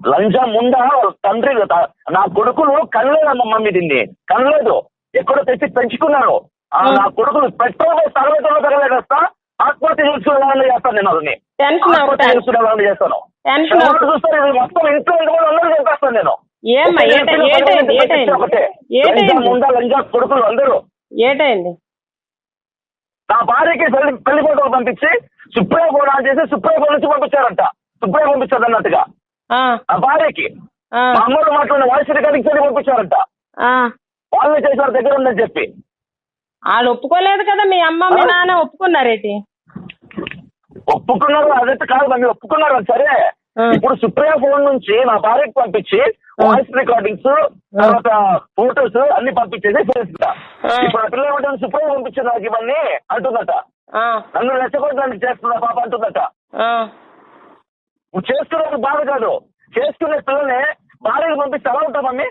లంచం ఉందా తండ్రి నా కొడుకులు కనలేదమ్మా మమ్మీ దీన్ని. కనలేదు. ఎక్కడో తెచ్చి పెంచుకున్నారు ఆ, నా కొడుకులు పెట్రోల్ తరగతిలో తరగలేస్తా ఆత్మహత్య చేసుకునే చేస్తాను నేను టెన్షన్ ఆత్మహత్య చేసుకునే వాళ్ళని చేస్తాను. చూస్తారు? మొత్తం ఇంట్లో ఇంట్లో అందరూ చేస్తాను నేను. ఉందా లంచా కొడుకులు అందరూ. ఏటైంది? నా భార్యకి పెళ్ళి పెళ్ళి ఫోటోలు పంపించి సుప్రీం కోర్టు ఆన్ చేసి సుప్రీం కోర్టు నుంచి పంపించారంట. సుప్రీం పంపించారు అన్నట్టుగా ఆ, భార్యకి. మా అమ్మలో మాట్లాడిన వాయిస్ రికార్డింగ్ చేసి పంపించారంట. వాళ్ళే చేశారు దగ్గర ఉందని చెప్పి. వాళ్ళు ఒప్పుకోలేదు కదా మీ అమ్మ మీ నాన్న ఒప్పుకున్నారేటి? ఒప్పుకున్నారు అదైతే కాదు మమ్మీ ఒప్పుకున్నారు సరే. ఇప్పుడు సుప్రీం ఫోన్ నుంచి నా భార్యకి పంపించి వాయిస్ రికార్డింగ్స్ తర్వాత ఫోటోస్ అన్ని పంపించేసి చేస్తా. ఇప్పుడు ఆ పిల్ల ఏమంటుంది సుప్రీం పంపించింది నాకు ఇవన్నీ అంటుందట. నన్ను రెచ్చగొట్టడానికి చేస్తున్నా పాప అంటుందట. నువ్వు చేస్తున్నది బాధ కాదు. చేసుకునే పిల్లల్ని భార్యకు పంపిస్తే ఎలా ఉంటావు మమ్మీ?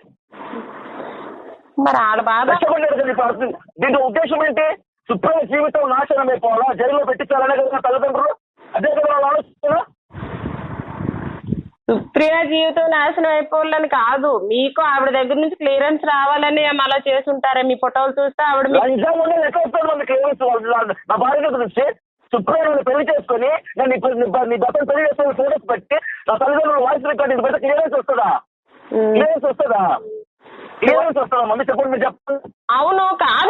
మరి ఆడ బాధ. దీంట్లో ఉద్దేశం ఏంటి? సుప్రీం జీవితం నాశనం అయిపోవాలా? జైల్లో పెట్టించాలనే కదా తల్లిదండ్రులు? అదే కదా వాళ్ళు ఆలోచిస్తున్నా? సుప్రియ జీవితం నాశనం అయిపోవాలని కాదు. మీకు ఆవిడ దగ్గర నుంచి క్లియరెన్స్ రావాలని అలా చేసి ఉంటారే? మీ ఫోటోలు చూస్తే ఆవిడ నా భార్య గురించి సుప్రీం పెళ్ళి చేసుకొని నేను ఇప్పుడు నీ భ- నీ భర్తను పెళ్ళి చేసుకుని ఫోటోస్ పెట్టి నా తల్లిదండ్రులు వాయిస్ రికార్డింగ్ పెడితే క్లియరెన్స్ వస్తుందా. క్లియరెన్స్ వస్తుందా? క్లియరెన్స్ వస్తుందా మమ్మీ? చెప్పండి మీరు చెప్పండి. అవును కాదు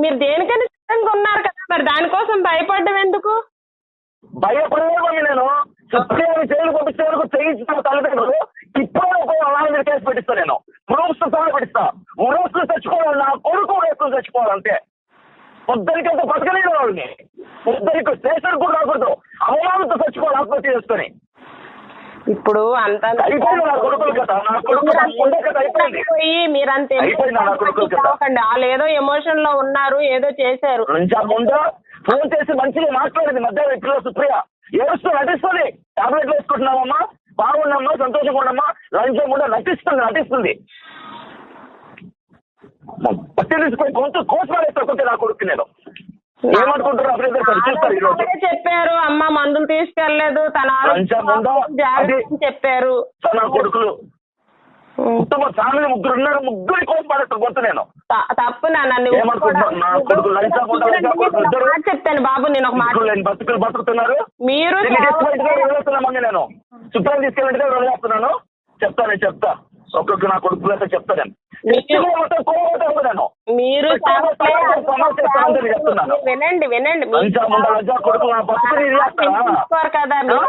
మీరు దేనికైనా సిద్ధంగా ఉన్నారు కదా మరి దానికోసం భయపడడం ఎందుకు? భయపడలేదు మమ్మీ నేను. సుప్రీం జైలు పంపించే వరకు చేయించిన తల్లిదండ్రులు ఇప్పుడు మీద కేసు పెట్టిస్తా నేను. ప్రూఫ్స్ సహా పెట్టిస్తా. ఉరేసుకుని తెచ్చుకోవాలి నా కొడుకు ఉరేసుకుని తెచ్చుకోవాలి అంతే పొద్దునికి అంత బతకలేదు వాళ్ళని పొద్దునికి స్టేషన్ కూడా రాకూడదు అవమానంతో చచ్చిపోవాలి ఆత్మహత్య చేసుకొని. ఇప్పుడు అంత పోయి మీరంత. వాళ్ళు ఏదో ఎమోషన్లో ఉన్నారు ఏదో చేశారు. ఫోన్ చేసి మంచిగా మాట్లాడింది. మధ్యాహ్నం ఇప్పుడు సుప్రియ. ఏడుస్తూ నటిస్తుంది. టాబ్లెట్లు వేసుకుంటున్నామమ్మా బాగున్నామ్మా సంతోషంగా ఉండమ్మా. లంచం కూడా నటిస్తుంది నటిస్తుంది. పట్టి తీసుకొని గొంతు కోసమారేస్తారు కొంచెం నా కొడుకు నేను. చెప్పారు. అమ్మ మందులు తీసుకెళ్ళేదు తన చెప్పారు. నా కొడుకులు. కుటుంబ ఫ్యామిలీ ముగ్గురు ఉన్నారు. ముగ్గురి కోసం పడేస్తారు గొంతు నేను. త- తప్పు చెప్తాను బాబు నేను ఒక మాట. బతుకులు బతుకుతున్నారు. మీరు నేను తీసుకెళ్ళినట్టుగా వదిలేస్తున్నాను. చెప్తా నేను చెప్తా. ఒక్కొక్క నా కొడుకులతో చెప్తా నేను. నేను. మీరు. వినండి వినండి? తీసుకోరు కదా మీరు.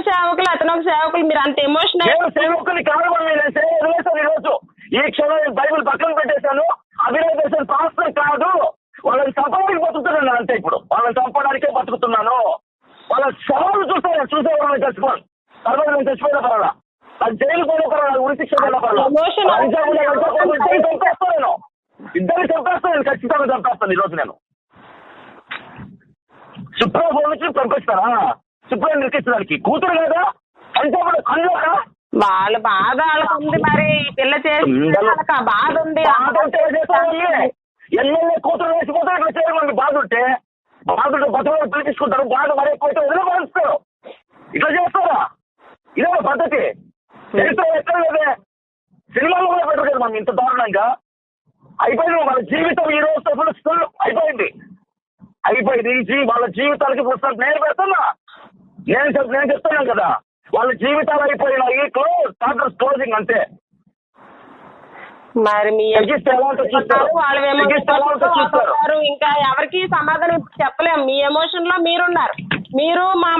సేవకులు అతను ఒక సేవకులు. మీరు అంత ఎమోషనల్ నేను సేవకుని కాదు వదిలేశాను ఈ రోజు ఈ క్షణం నేను బైబిల్ పక్కన పెట్టేశాను. అభినయ పాస్టర్ కాదు. వాళ్ళని చంపడానికి బతుకుతున్నాను అంతే ఇప్పుడు. వాళ్ళని చంపడానికే బతుకుతున్నాను. వాళ్ళ శవాలు చూస్తే నేను చూసే వాళ్ళని చచ్చిపోను. తర్వాత నేను చచ్చిపోయిన పర్వాలా? జైలు కోసం ఇద్దరిని చంపేస్తాను నేను చంపేస్తాను నేను ఖచ్చితంగా చంపేస్తాను ఈ రోజు నేను. సుప్రీం కోర్టు నుంచి పంపిస్తారా? సుప్రీం నిర్కించడానికి కూతురు కదా? అంటే ఇప్పుడు కన్నురా? వాళ్ళ బాధ ఉంది మరి. పిల్ల చేసి బాధ ఉంది? ఎమ్మెల్యే కూతురు వేసిపోతే ఇట్లా చేయడం బాధ ఉంటే? బాధ ఉంటే బతుకులు పిలిపించుకుంటారు బాధ మరి ఎక్కువైతే వదిలే భావిస్తారు ఇట్లా చేస్తారా? ఇదే ఒక పద్ధతి? సినిమాలో కూడా పెట్టరు కదా మనం ఇంత దారుణంగా. అయిపోయింది మన జీవితం ఈ రోజుతో ఫుల్ అయిపోయింది. అయిపోయింది. జీ- వాళ్ళ జీవితాలకి పుస్తకం నేను పెడుతున్నా నేను నేను చెప్తున్నాను కదా. వాళ్ళ జీవితాలు అయిపోయినాయి. క్లోజ్ చాప్టర్స్ క్లోజింగ్ అంతే. మరి మీ. ఇంకా ఎవరికి సమాధానం చెప్పలేము. మీ ఎమోషన్లో మీరున్నారు. మీరు మా